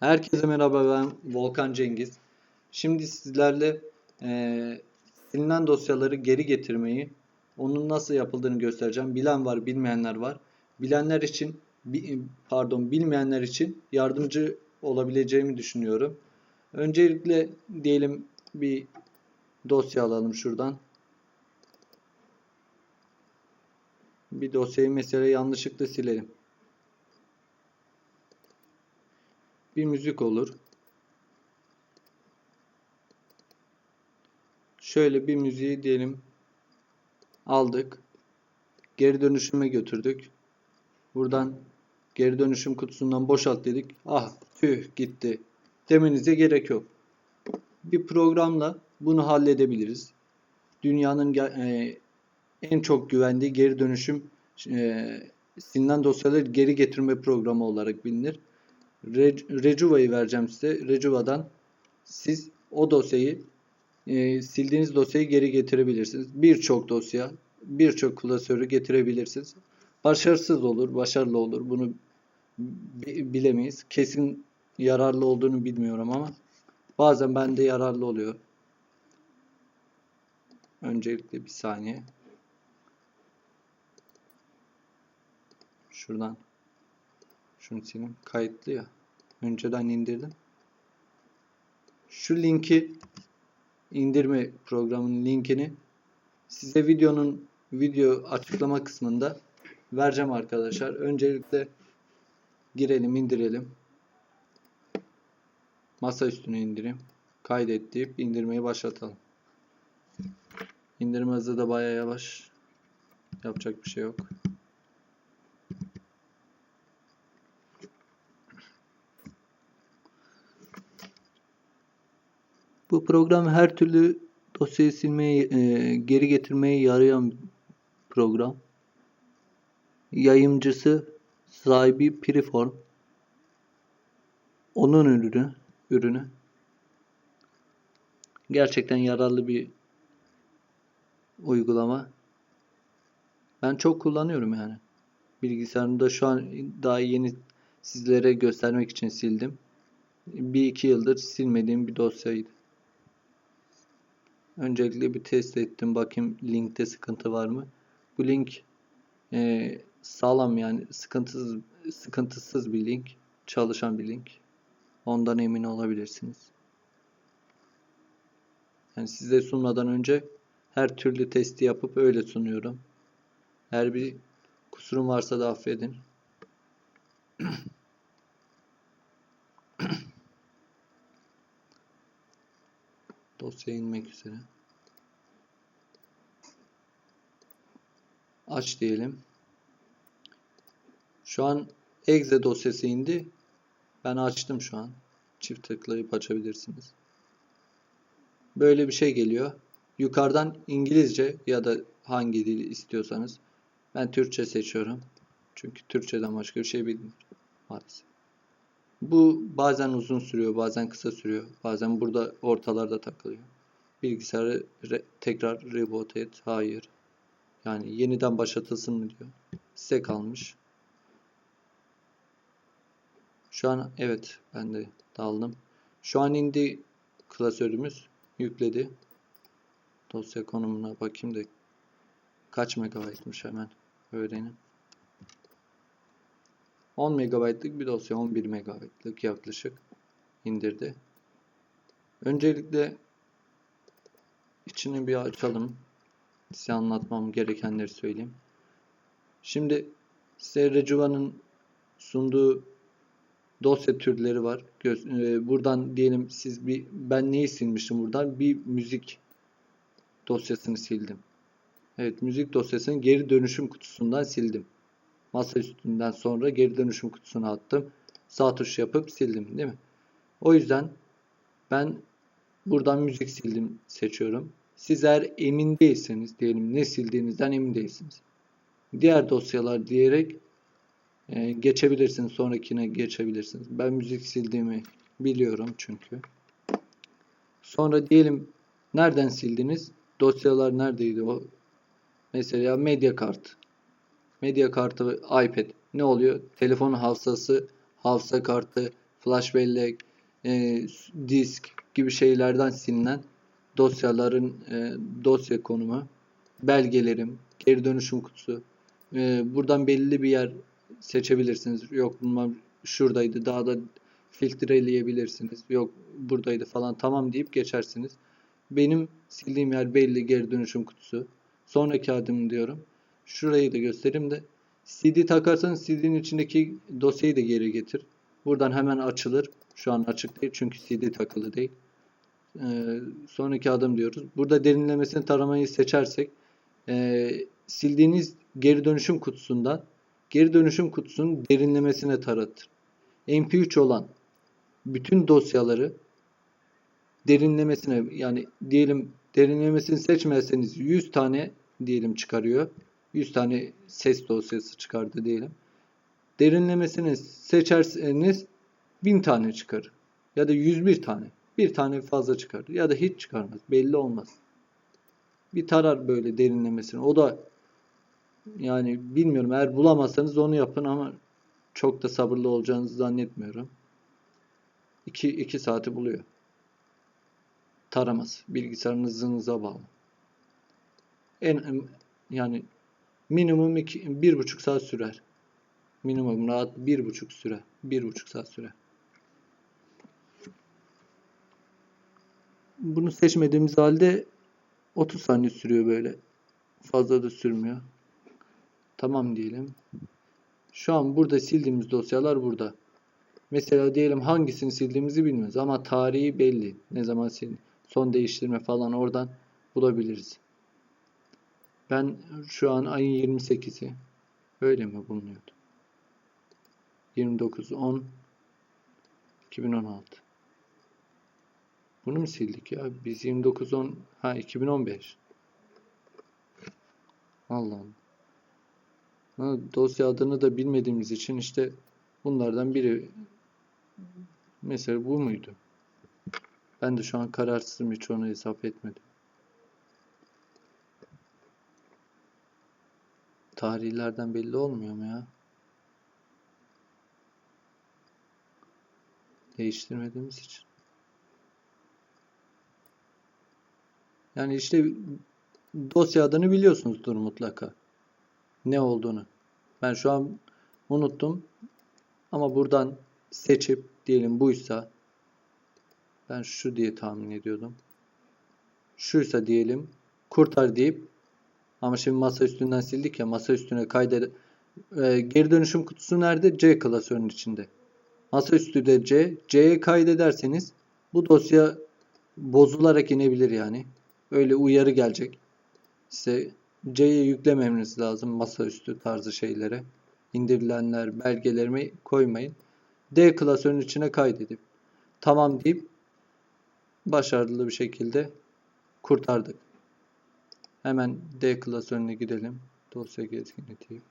Herkese merhaba ben Volkan Cengiz. Şimdi sizlerle eee, silinen dosyaları geri getirmeyi, onun nasıl yapıldığını göstereceğim. Bilen var, bilmeyenler var. Bilenler için, pardon, bilmeyenler için yardımcı olabileceğimi düşünüyorum. Öncelikle diyelim bir dosya alalım şuradan. Bir dosyayı mesela yanlışlıkla silelim. Bir müzik olur. Şöyle bir müziği diyelim aldık. Geri dönüşüme götürdük. Buradan geri dönüşüm kutusundan boşalt dedik. Ah tüh gitti. Demenize gerek yok. Bir programla bunu halledebiliriz. Dünyanın e, en çok güvendiği geri dönüşüm e, silinen dosyaları geri getirme programı olarak bilinir. Re- Recuva'yı vereceğim size. Recuva'dan siz o dosyayı e, sildiğiniz dosyayı geri getirebilirsiniz. Birçok dosya, birçok klasörü getirebilirsiniz. Başarısız olur, başarılı olur. Bunu bi- bilemeyiz. Kesin yararlı olduğunu bilmiyorum ama bazen bende yararlı oluyor. Öncelikle bir saniye. Şuradan şunu sileyim. Kayıtlı ya. Önceden indirdim. Şu linki indirme programının linkini size videonun video açıklama kısmında vereceğim arkadaşlar. Öncelikle girelim, indirelim. Masa üstüne indireyim. Kaydet deyip indirmeyi başlatalım. İndirme hızı da bayağı yavaş. Yapacak bir şey yok. Bu program her türlü dosyayı silmeye, e, geri getirmeye yarayan program. Yayımcısı sahibi Piriform. Onun ürünü, ürünü. Gerçekten yararlı bir uygulama. Ben çok kullanıyorum yani. Bilgisayarımda şu an daha yeni sizlere göstermek için sildim. Bir iki yıldır silmediğim bir dosyaydı. Öncelikle bir test ettim. Bakayım linkte sıkıntı var mı? Bu link e, sağlam yani sıkıntısız sıkıntısız bir link. Çalışan bir link. Ondan emin olabilirsiniz. Yani size sunmadan önce her türlü testi yapıp öyle sunuyorum. Her bir kusurum varsa da affedin. Dosya inmek üzere. Aç diyelim. Şu an exe dosyası indi. Ben açtım şu an. Çift tıklayıp açabilirsiniz. Böyle bir şey geliyor. Yukarıdan İngilizce ya da hangi dili istiyorsanız. Ben Türkçe seçiyorum. Çünkü Türkçeden başka bir şey bilmiyorum maalesef. Bu bazen uzun sürüyor, bazen kısa sürüyor. Bazen burada ortalarda takılıyor. Bilgisayarı re- tekrar reboot et. Hayır. Yani yeniden başlatılsın mı diyor. Size kalmış. Şu an evet ben de daldım. Şu an indi klasörümüz yükledi. Dosya konumuna bakayım da kaç megabaytmış hemen öğrenin. 10 megabaytlık bir dosya 11 megabaytlık yaklaşık indirdi. Öncelikle içini bir açalım. Size anlatmam gerekenleri söyleyeyim. Şimdi size sunduğu dosya türleri var. Göz- e, buradan diyelim siz bir ben neyi silmiştim buradan? Bir müzik dosyasını sildim. Evet müzik dosyasını geri dönüşüm kutusundan sildim. Masa üstünden sonra geri dönüşüm kutusuna attım. Sağ tuş yapıp sildim değil mi? O yüzden ben buradan müzik sildim seçiyorum. Siz eğer emin değilseniz diyelim ne sildiğinizden emin değilsiniz. Diğer dosyalar diyerek e, geçebilirsiniz. Sonrakine geçebilirsiniz. Ben müzik sildiğimi biliyorum çünkü. Sonra diyelim nereden sildiniz? Dosyalar neredeydi o? Mesela medya kart. Medya kartı iPad. Ne oluyor? Telefonun hafızası, hafıza kartı, flash bellek, e, disk gibi şeylerden silinen dosyaların e, dosya konumu, belgelerim, geri dönüşüm kutusu. E, buradan belli bir yer seçebilirsiniz. Yok bunlar şuradaydı daha da filtreleyebilirsiniz. Yok buradaydı falan tamam deyip geçersiniz. Benim sildiğim yer belli geri dönüşüm kutusu. Sonraki adım diyorum. Şurayı da göstereyim de CD takarsanız CD'nin içindeki dosyayı da geri getir. Buradan hemen açılır. Şu an açık değil çünkü CD takılı değil. Ee, sonraki adım diyoruz. Burada derinlemesine taramayı seçersek e, sildiğiniz geri dönüşüm kutusundan geri dönüşüm kutusunun derinlemesine taratır. MP3 olan bütün dosyaları derinlemesine yani diyelim derinlemesini seçmezseniz 100 tane diyelim çıkarıyor. 100 tane ses dosyası çıkardı diyelim. Derinlemesini seçerseniz 1000 tane çıkar. Ya da 101 tane. Bir tane fazla çıkar. Ya da hiç çıkarmaz. Belli olmaz. Bir tarar böyle derinlemesine. O da yani bilmiyorum eğer bulamazsanız onu yapın ama çok da sabırlı olacağınızı zannetmiyorum. 2 2 saati buluyor. Taraması. Bilgisayarınız hızınıza bağlı. En yani minimum iki, bir buçuk saat sürer. Minimum rahat bir buçuk süre. Bir buçuk saat süre. Bunu seçmediğimiz halde 30 saniye sürüyor böyle. Fazla da sürmüyor. Tamam diyelim. Şu an burada sildiğimiz dosyalar burada. Mesela diyelim hangisini sildiğimizi bilmiyoruz ama tarihi belli. Ne zaman sil son değiştirme falan oradan bulabiliriz. Ben şu an ayın 28'i öyle mi bulunuyordu? 29 10 2016 Bunu mu sildik ya? Biz 29 10 ha 2015 Allah Allah. Ha, dosya adını da bilmediğimiz için işte bunlardan biri mesela bu muydu? Ben de şu an kararsızım hiç onu hesap etmedim. Tarihlerden belli olmuyor mu ya? Değiştirmediğimiz için. Yani işte dosya adını biliyorsunuzdur mutlaka. Ne olduğunu. Ben şu an unuttum. Ama buradan seçip diyelim buysa ben şu diye tahmin ediyordum. Şuysa diyelim kurtar deyip ama şimdi masa üstünden sildik ya masa üstüne kaydet e, geri dönüşüm kutusu nerede? C klasörünün içinde. Masaüstü de C. C'ye kaydederseniz bu dosya bozularak inebilir yani. Öyle uyarı gelecek. Size C'ye yüklememeniz lazım masaüstü tarzı şeylere. İndirilenler, belgelerimi koymayın. D klasörünün içine kaydedip tamam deyip başarılı bir şekilde kurtardık. Hemen D klasörüne gidelim. Dosya gezgini deyip.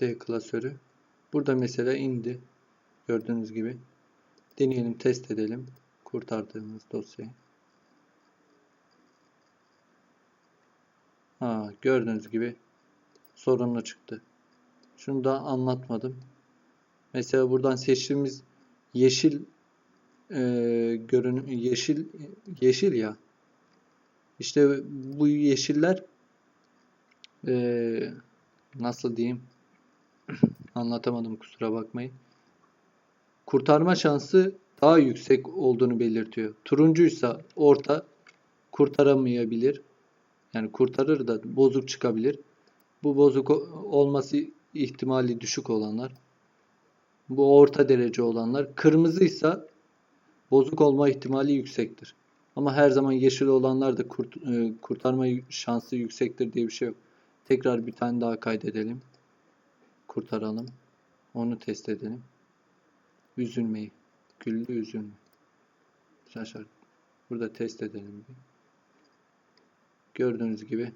D klasörü. Burada mesela indi. Gördüğünüz gibi. Deneyelim, test edelim. Kurtardığımız dosyayı. Ha, gördüğünüz gibi sorunlu çıktı. Şunu da anlatmadım. Mesela buradan seçtiğimiz yeşil e, görünüm yeşil yeşil ya. İşte bu yeşiller e, nasıl diyeyim anlatamadım kusura bakmayın. Kurtarma şansı daha yüksek olduğunu belirtiyor. Turuncuysa orta kurtaramayabilir. Yani kurtarır da bozuk çıkabilir. Bu bozuk olması ihtimali düşük olanlar. Bu orta derece olanlar. Kırmızıysa bozuk olma ihtimali yüksektir. Ama her zaman yeşil olanlar da kurt, e, kurtarma şansı yüksektir diye bir şey yok. Tekrar bir tane daha kaydedelim. Kurtaralım. Onu test edelim. Üzülmeyi. Güllü üzülme. Şaşar. Burada test edelim. Bir. Gördüğünüz gibi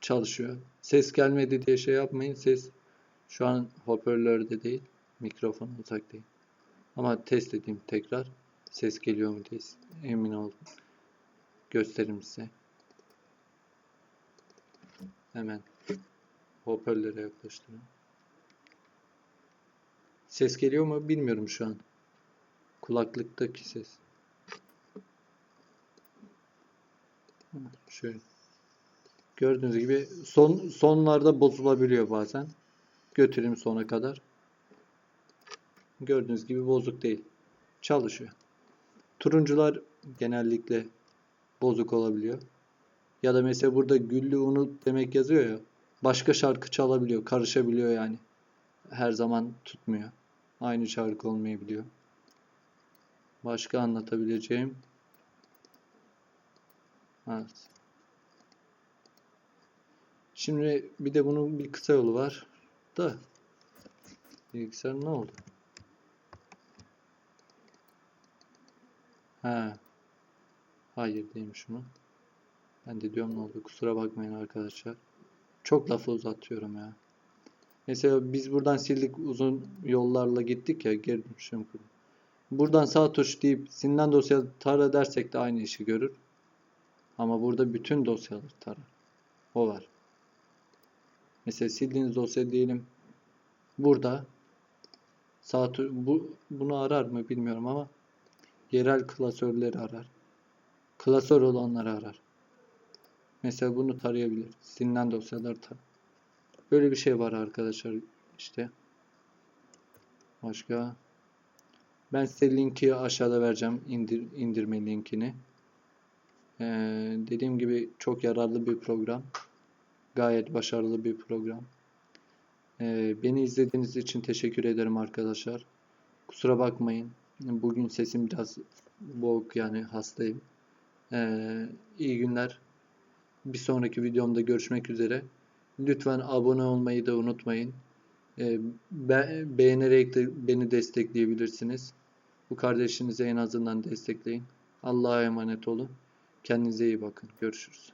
çalışıyor. Ses gelmedi diye şey yapmayın. Ses şu an hoparlörde değil. Mikrofon uzak değil. Ama test edeyim tekrar. Ses geliyor mu diye emin oldum. Göstereyim size. Hemen hoparlöre yaklaştırın. Ses geliyor mu bilmiyorum şu an. Kulaklıktaki ses. Şöyle. Gördüğünüz gibi son sonlarda bozulabiliyor bazen. Götüreyim sona kadar. Gördüğünüz gibi bozuk değil. Çalışıyor. Turuncular genellikle bozuk olabiliyor. Ya da mesela burada güllü unut demek yazıyor ya. Başka şarkı çalabiliyor, karışabiliyor yani. Her zaman tutmuyor. Aynı şarkı olmayabiliyor. Başka anlatabileceğim. Evet. Şimdi bir de bunun bir kısa yolu var. Da bilgisayar ne oldu? He. Hayır diyeyim şunu. Ben de diyorum ne oldu? Kusura bakmayın arkadaşlar. Çok lafı uzatıyorum ya. Mesela biz buradan sildik uzun yollarla gittik ya geri dönüşüm. Buradan sağ tuş deyip silinen dosya tara dersek de aynı işi görür. Ama burada bütün dosyaları tarar. O var. Mesela sildiğiniz dosya diyelim burada sağ tu- bu bunu arar mı bilmiyorum ama yerel klasörleri arar. Klasör olanları arar. Mesela bunu tarayabilir. Silinen dosyaları tar. Böyle bir şey var arkadaşlar işte. Başka. Ben size linki aşağıda vereceğim. indir, indirme linkini. Ee, dediğim gibi çok yararlı bir program. Gayet başarılı bir program. Ee, beni izlediğiniz için teşekkür ederim arkadaşlar. Kusura bakmayın. Bugün sesim biraz boğuk yani hastayım. Ee, iyi günler. Bir sonraki videomda görüşmek üzere. Lütfen abone olmayı da unutmayın. Ee, be- beğenerek de beni destekleyebilirsiniz. Bu kardeşinize en azından destekleyin. Allah'a emanet olun. Kendinize iyi bakın. Görüşürüz.